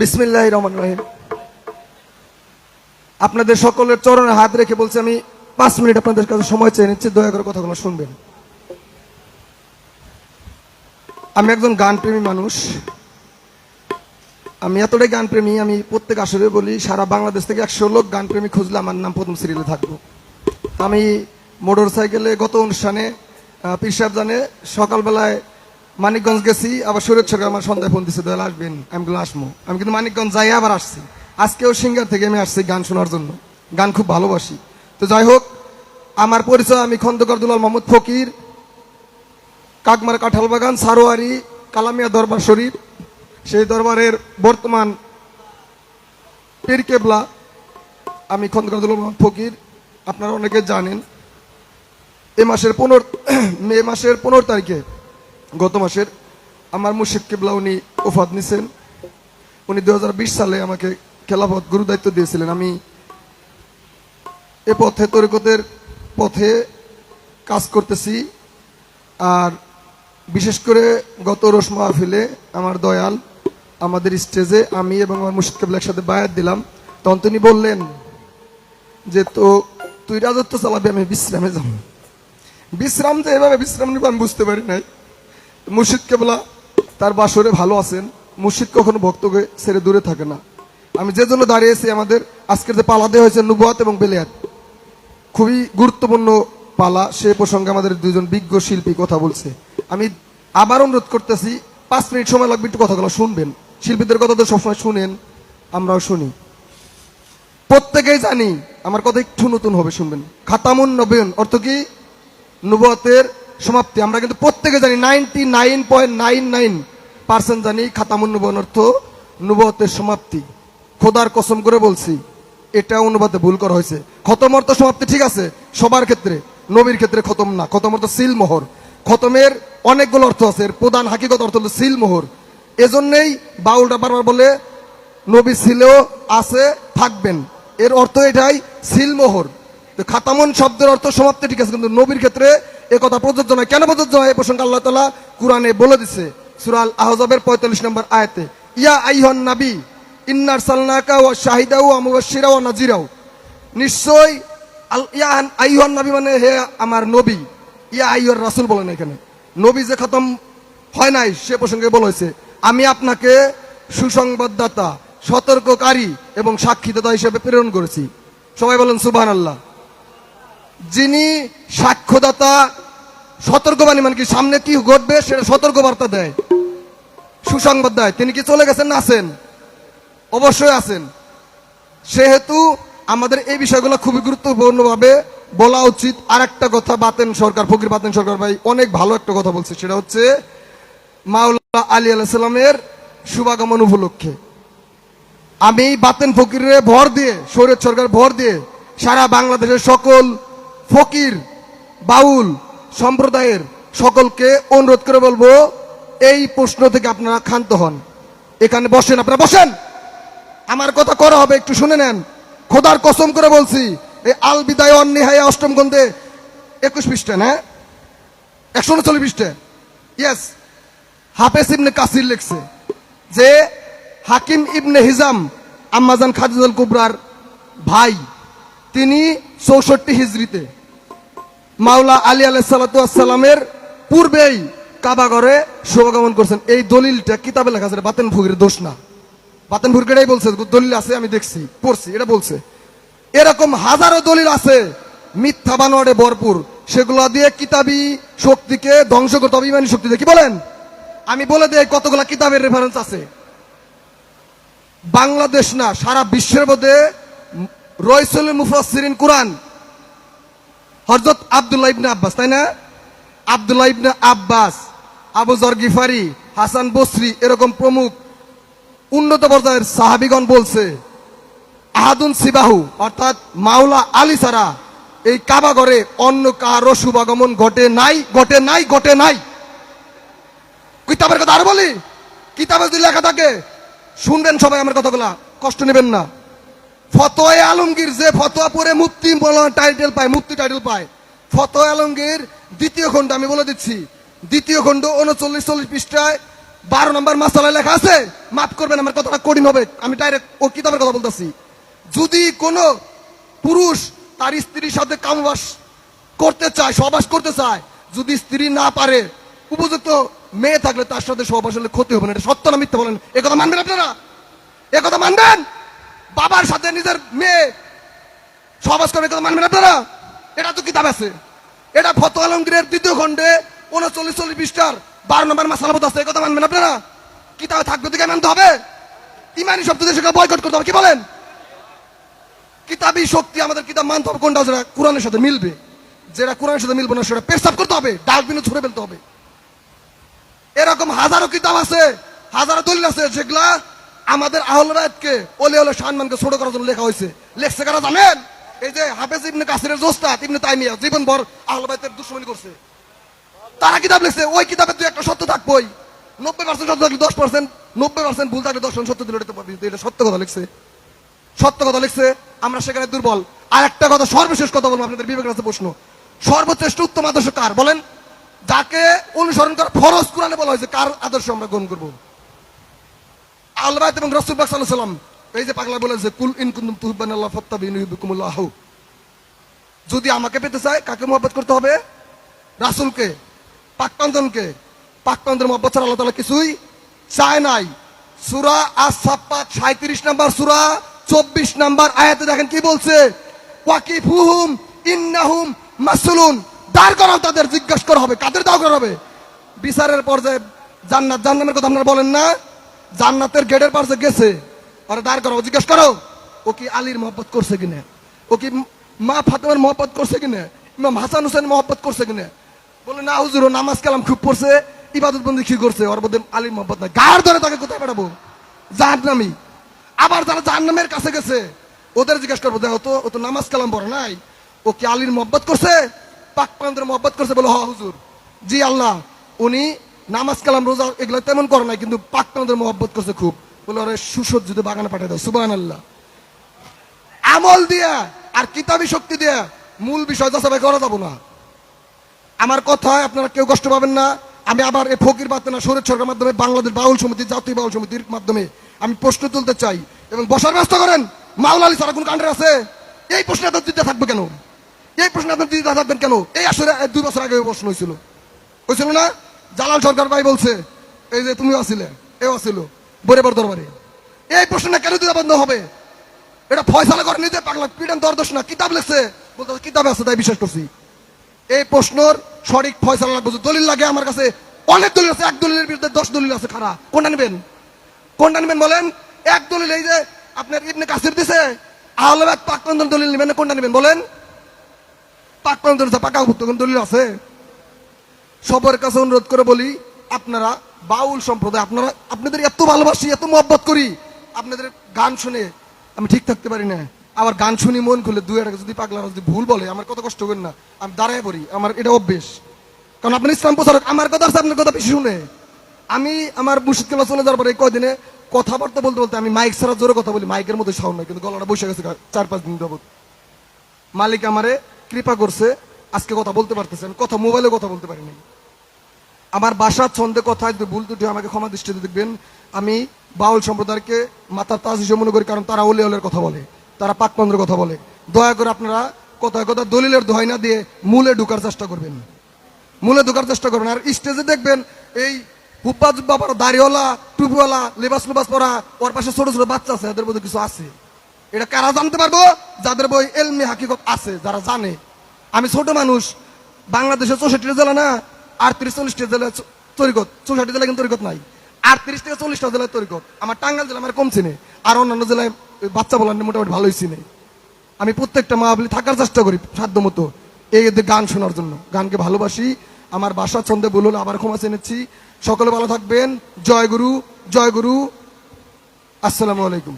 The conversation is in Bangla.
বিসমিল্লাহ রহমান রহিম। আপনাদের সকলের চরণে হাত রেখে বলছি আমি পাঁচ মিনিট আপনাদের কাছে সময় চেয়ে নিচ্ছি দয়া করে কথাগুলো শুনবেন। আমি একজন গানপ্রেমী মানুষ। আমি এতটাই গানপ্রেমী আমি প্রত্যেক আসরে বলি সারা বাংলাদেশ থেকে একশো লোক গানপ্রেমী খুঁজলে আমার নাম প্রথম সিরিয়ালে থাকব। আমি মোটর সাইকেলে গত অনুষ্ঠানে আহ, পীর সাহেব জানে সকালবেলায় মানিকগঞ্জ গেছি, আবার সুরেশ সরকার আমার সন্ধ্যায় ফোন দিচ্ছে দয়াল আসবেন? আমি গুলো আসব আমি কিন্তু মানিকগঞ্জ যাই আবার আসছি। আজকেও সিঙ্গার থেকে আমি আসছি গান শোনার জন্য। গান খুব ভালোবাসি। তো যাই হোক, আমার পরিচয় আমি খন্দকার দুলাল মোহাম্মদ ফকির, কাকমার কাঁঠাল বাগান, সারোয়ারি, কালামিয়া দরবার শরীফ। সেই দরবারের বর্তমান পীর কেবলা, আমি খন্দকার দুলাল মোহাম্মদ ফকির। আপনারা অনেকে জানেন, এ মাসের পনেরো, মে মাসের পনেরো তারিখে গত মাসের আমার মুর্শিদ কেবলা উনি ওফাত নিছেন। উনি দু হাজার বিশ সালে আমাকে খেলাফত গুরু দায়িত্ব দিয়েছিলেন। আমি এ পথে তরিকতের পথে কাজ করতেছি আর বিশেষ করে গত রোশ মাহফিলে আমার দয়াল, আমাদের স্টেজে আমি এবং আমার মুর্শিদ কেবলা একসাথে বায়াত দিলাম। তখন তিনি বললেন যে, তো তুই রাজত্ব চালাবি, আমি বিশ্রামে যাব। বিশ্রাম যে এভাবে বিশ্রাম নিব আমি বুঝতে পারি নাই। মুর্শিদ কেবলা তার বাসরে ভালো আছেন। মুর্শিদ কখনো ভক্তকে ছেড়ে দূরে থাকে না। আমি যে জন্য দাঁড়িয়েছি আমাদের আজকের যে পালা দেওয়া হয়েছে নুবাত এবং বেলিয়াত, খুবই গুরুত্বপূর্ণ পালা। সে প্রসঙ্গে আমাদের দুজন বিজ্ঞ শিল্পী কথা বলছে। আমি আবার অনুরোধ করতেছি, পাঁচ মিনিট সময় লাগবে একটু কথাগুলো শুনবেন। শিল্পীদের কথা তো সবসময় শুনেন, আমরাও শুনি। প্রত্যেকেই জানি, আমার কথা একটু নতুন হবে, শুনবেন। খাতামুন নবীন, অর্থ কি? নুবতের সমাপ্তি। আমরা কিন্তু প্রত্যেকে জানি ninety nine point nine nine percent জানি খাতামুন নবন অর্থ নুবতের সমাপ্তি। খোদার কসম করে বলছি, এটা অনুবাদে ভুল করা হয়েছে। খতম অর্থ সমাপ্তি ঠিক আছে, সবার ক্ষেত্রে, নবীর ক্ষেত্রে খতম না। খতম অর্থ সিল মোহর খতমের অনেকগুলো অর্থ আছে, এর প্রধান হাকিগত অর্থ হলো সিল মোহর এজন্যই বাউলটা বারবার বলে, নবী ছিল আছে, থাকবেন। এর অর্থ এটাই, সিলমোহর। খাতামন শব্দের অর্থ সমাপ্তি, ঠিক আছে, কিন্তু নবীর ক্ষেত্রে এ কথা প্রযোজ্য নয়। কেন প্রযোজ্য হয়? এ প্রসঙ্গে আল্লাহ তালা কোরআনে বলে দিছে সুরাল আহজাবের পঁয়তাল্লিশ নম্বর আয়াতে, ইয়া আইহন নাবি ইন্নার সালনাকা ও শাহিদাও আমুবাসিরা ও নাজিরাও নিশ্চয় ইয়া আইহন নাবি মানে হে আমার নবী। ইয়া আইহর রাসুল বলেন এখানে। নবী যে খতম হয় নাই, সে প্রসঙ্গে বলেছে আমি আপনাকে সুসংবাদদাতা, সতর্ককারী এবং সাক্ষীদাতা হিসেবে প্রেরণ করেছি। সবাই বলেন সুবাহ আল্লাহ যিনি সাক্ষ্যদাতা, সতর্কবাণী মানে কি, সামনে কি ঘটবে সেটা সতর্কবার্তা দেয়। সুসংবাদ দেয়, তিনি কি চলে গেছেন না আছেন? অবশ্যই আছেন। সেহেতু আমাদের এই বিষয়গুলো খুবই গুরুত্বপূর্ণভাবে বলা উচিত। আর একটা কথা বাতেন সরকার, ফকির বাতেন সরকার ভাই, অনেক ভালো একটা কথা বলছে, সেটা হচ্ছে মাওলা আলী আলাইসাল্লামের শুভাগমন উপলক্ষে। আমি বাতেন ফকিরে ভর দিয়ে শরীর সরকার ভর দিয়ে সারা বাংলাদেশের সকল ফকির, বাউল সম্প্রদায়ের সকলকে অনুরোধ করে বলব, এই প্রশ্ন থেকে আপনারা ক্ষান্ত হন। এখানে বসেন, আপনারা বসেন। আমার কথা করা হবে, একটু শুনে নেন। খোদার কসম করে বলছি, এই আল বিদায় অন্যায় অষ্টম গন্ধে একুশ পৃষ্ঠা হ্যাঁ একশো উনচল্লিশ পৃষ্ঠা। ইয়েস হাফেজ ইবনে কাসির লিখছে যে, হাকিম ইবনে হিজাম, আম্মাজান খাদিজুল কুবরার ভাই, তিনি চৌষট্টি হিজড়িতে মাওলা আলী আলাইসালামের পূর্বেই কাবাগরে শুভগমন করছেন। এই দলিলটা কিতাবে লেখা আছে বাতেন ফুকির দোষ না। বাতেন এটাই বলছে দলিল আছে, আমি দেখছি, পড়ছি, এটা বলছে। এরকম হাজারো দলিল আছে, মিথ্যা বানোয়ারে ভরপুর। সেগুলো দিয়ে কিতাবি শক্তিকে ধ্বংস করতে হবে, ইমানি শক্তি দিয়ে। কি বলেন? আমি বলে দিই, কতগুলা কিতাবের রেফারেন্স আছে? বাংলাদেশ না, সারা বিশ্বের মধ্যে রয়সুল মুফাসসিরিন কোরআন হযরত আব্দুল্লাহ ইবনে আব্বাস, তাই না? আব্দুল্লাহ ইবনে আব্বাস, আবু জর গিফারি, হাসান বসরি এরকম প্রমুখ উন্নত পর্যায়ের সাহাবিগণ বলছে, আহাদুন সিবাহু, অর্থাৎ মাওলা আলী সারা এই কাবাগরে অন্য কারও শুভাগমন ঘটে নাই ঘটে নাই ঘটে নাই। কিতাবের কথা আর বলি? কিতাবে যদি লেখা থাকে, শুনবেন সবাই আমার কথাগুলা, কষ্ট নেবেন না। ফতোয়া আলমগীর যে ফতোয়া পরে মুক্তি টাইটেল পায়, মুক্তি টাইটেল পায়। ফতোয়া আলমগীর দ্বিতীয় খণ্ড আমি বলে দিচ্ছি। দ্বিতীয় খণ্ড উনচল্লিশ চল্লিশ পৃষ্ঠায় বারো নম্বর মাসালা লেখা আছে, মাফ করবেন, আমার কথাটা কঠিন হবে, আমি ডাইরেক্ট ও কিতাবের কথা বলতেছি। যদি কোনো পুরুষ তার স্ত্রীর সাথে কামবাস করতে চায়, সহবাস করতে চায়, যদি স্ত্রী না পারে, উপযুক্ত মেয়ে থাকলে তার সাথে সহবাস হলে ক্ষতি হবে না, এটা সত্য না মিথ্যা বলেন? এ কথা মানবেন আপনারা? এ কথা মানবেন? বাবার সাথে নিজের মেয়ে সহবাস করবে, কথা মানবেন আপনারা? এটা তো কিতাব আছে। এটা ফত আলমগীরের দ্বিতীয় খণ্ডে উনচল্লিশ, চল্লিশ পৃষ্ঠার বারো নম্বর মাসালাবত আছে, কথা মানবেন আপনারা? কিতাবে থাকবে দিকে মানতে হবে? ইমানি শব্দ সেটা বয়কট করতে হবে, কি বলেন? কিতাবী শক্তি আমাদের কিতাব মানতে হবে, কোনটা যেটা কোরআনের সাথে মিলবে। যেটা কোরআনের সাথে মিলবে না, সেটা পেশাব করতে হবে ডাস্টবিনে ছুড়ে ফেলতে হবে। এরকম হাজারো কিতাব আছে, হাজারো দলিল আছে, যেগুলা আমাদের আহলরায়তকে অলি অলে সম্মানকে ছোট করার জন্য লেখা হয়েছে। লেখছে কারা জানেন? এই যে হাফেজ ইবনে কাসিরের জোস্তাদ ইবনে তাইমিয়া জীবন ভর আহলবাইতের দুশ্মনী করছে। তারা কিতাব লিখছে, ওই কিতাবে তুই একটা সত্য থাকবই। নব্বই পার্সেন্ট সত্য থাকলে দশ পার্সেন্ট নব্বই পার্সেন্ট ভুল থাকলে দশ সত্য দিলে এটা পাবি। এটা সত্য কথা লিখছে। সত্য কথা লিখছে, আমরা সেখানে দুর্বল। আর একটা কথা, সর্বশেষ কথা বলব আপনাদের বিবেকের কাছে প্রশ্ন। সর্বশ্রেষ্ঠ উত্তম আদর্শ কার বলেন? যাকে অনুসরণ করা ফরজ কোরআনে বলা হয়েছে, কার আদর্শ আমরা গ্রহণ করব? আল্লাহ এবং রসুল সাল্লাম এই যে পাগলা বলেছে কুল ইন কুন্তুম তুহিব্বান আল্লাহ যদি আমাকে পেতে চায়, কাকে মহব্বত করতে হবে? রাসূলকে পাকপান্তনকে পাকপান্তন মহব্বত ছাড়া আল্লাহ তাআলা কিছুই চায় নাই। সুরা আস-সাফফাত 37 নাম্বার সুরা, চব্বিশ নাম্বার আয়াতে দেখেন কি বলছে? ওয়াকিফুহুম ইন্নাহুম মাসউলুন দাঁড় করাও তাদের, জিজ্ঞাসা করা হবে, কাদের দাঁড় করা হবে বিচারের পর্যায়ে জান্নাত জান্নাতের কথা আপনারা বলেন না। জান্নাতের গেটের পাশে গেছে। ওরা দাঁড় করো, জিজ্ঞেস করো, ও কি আলীর মহব্বত করছে কিনা? ও কি মা ফাতেমার মহব্বত করছে কিনা? ইমাম হাসান হোসেন মহব্বত করছে কিনা? বলে, না হুজুর নামাজ কালাম খুব পড়ছে, ইবাদত বন্দি কি করছে? ওর মধ্যে আলীর মহব্বত নাই। গার ধরে তাকে কোথায় পাঠাবো? জাহান্নামি। আবার যারা জাহান্নামের কাছে গেছে, ওদের জিজ্ঞেস করব, দেখো তো, ও তো নামাজ কালাম পড়ে নাই। ও কি আলীর মহব্বত করছে? পাক পান্দের মহব্বত করছে? বলে, হ, হুজুর। জি আল্লাহ, উনি নামাজ, কালাম, রোজা এগুলো তেমন করে নাই, কিন্তু পাক পান্দের মহব্বত করছে খুব। বলে ওরে সুসজ্জিত বাগানে পাঠিয়ে দাও সুবাহ আল্লাহ আমল দিয়া আর কিতাবি শক্তি দিয়া মূল বিষয় যাচাই করা যাব না। আমার কথায় আপনারা কেউ কষ্ট পাবেন না। আমি আবার এই ফকির বার্তা না শরীর সরকার মাধ্যমে বাংলাদেশ বাউল সমিতি, জাতীয় বাউল সমিতির মাধ্যমে আমি প্রশ্ন তুলতে চাই এবং বসার ব্যবস্থা করেন। মাওলা আলী সারা কোন কাণ্ডের আছে? এই প্রশ্নে আপনার দিতে থাকবে কেন? এই প্রশ্নে আপনার দিতে থাকবেন কেন? এই আসলে দুই বছর আগে প্রশ্ন হয়েছিল। হয়েছিল না? জালাল সরকার ভাই বলছে, এই যে তুমিও আসছিলে এও আসছিল বরে বর দরবারে। এই প্রশ্নটা কেন দিতে বন্ধ হবে? এটা ফয়সালা করে নিতে পাগলা পিডান দরদোষ না, কিতাব লিখছে, বলতে কিতাবে আছে তাই বিশ্বাস করছি। এই প্রশ্নর সঠিক ফয়সালা লাগবে দলিল লাগে আমার কাছে, অনেক দলিল আছে, এক দলিলের বিরুদ্ধে দশ দলিল আছে খারাপ কোনটা নেবেন? কোনটা নেবেন বলেন? এক দলিল এই যে আপনার ইবনে কাসির দিছে আহলাবাদ পাকপন্দন দলিল নেবেন, কোনটা নেবেন বলেন? পাকা উপত্য দলিল আছে। সবার কাছে অনুরোধ করে বলি, আপনারা বাউল সম্প্রদায়, আপনারা, আপনাদের এত ভালোবাসি, এত মহব্বত করি, আপনাদের গান শুনে আমি ঠিক থাকতে পারি না। আবার গান শুনি মন খুলে, দুই একটা যদি পাগলা যদি ভুল বলে, আমার কত কষ্ট করেন না। আমি দাঁড়ায় পড়ি, আমার এটা অভ্যেস। কারণ আপনি ইসলাম প্রচারক, আমার কথা আছে আপনার কথা বেশি শুনে। আমি আমার মুর্শিদ কেলা চলে যাওয়ার পরে কয়দিনে কথাবার্তা বলতে বলতে আমি মাইক ছাড়া জোরে কথা বলি, মাইকের মধ্যে সাউন্ড নাই, কিন্তু গলাটা বসে গেছে চার পাঁচ দিন যাবত মালিক আমারে কৃপা করছে আজকে কথা বলতে পারতেছেন কথা মোবাইলে কথা বলতে পারিনি আমার বাসার ছন্দে কথা, যদি ভুল ত্রুটি আমাকে ক্ষমা দৃষ্টিতে দেখবেন। আমি বাউল সম্প্রদায়কে মাতার তাজ হিসেবে মনে করি, কারণ তারা ওলে ওলের কথা বলে, তারা পাকপন্দ্রের কথা বলে। দয়া করে আপনারা কথায় কথা দলিলের দোহাই না দিয়ে মূলে ঢুকার চেষ্টা করবেন। মূলে ঢুকার চেষ্টা করবেন। আর স্টেজে দেখবেন, এই হুব্বা জুব্বা পরা, দাড়িওয়ালা, টুপিওয়ালা, লেবাস লেবাস পরা, ওর পাশে ছোট ছোট বাচ্চা আছে, এদের মধ্যে কিছু আছে। এটা কারা জানতে পারব? যাদের বই এলমি হাকিকত আছে, যারা জানে। আমি ছোট মানুষ। বাংলাদেশের চৌষট্টি জেলা না আটত্রিশ চল্লিশটা জেলা তরিকত। চৌষট্টি জেলা কিন্তু তরিকত নাই। আটত্রিশ থেকে চল্লিশটা জেলায় তরিকত। আমার টাঙ্গাল জেলা আমার কম চিনে, আর অন্যান্য জেলায় বাচ্চা বলার মোটামুটি ভালোই চিনে। আমি প্রত্যেকটা মা বলি থাকার চেষ্টা করি সাধ্য মতো, এই গান শোনার জন্য। গানকে ভালোবাসি। আমার বাসার ছন্দে বলুন আবার ক্ষমা চেনেছি সকলে ভালো থাকবেন। জয় গুরু জয় গুরু। আসসালামু আলাইকুম।